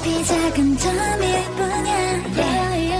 어차피 작은 점일 뿐이야 네. yeah.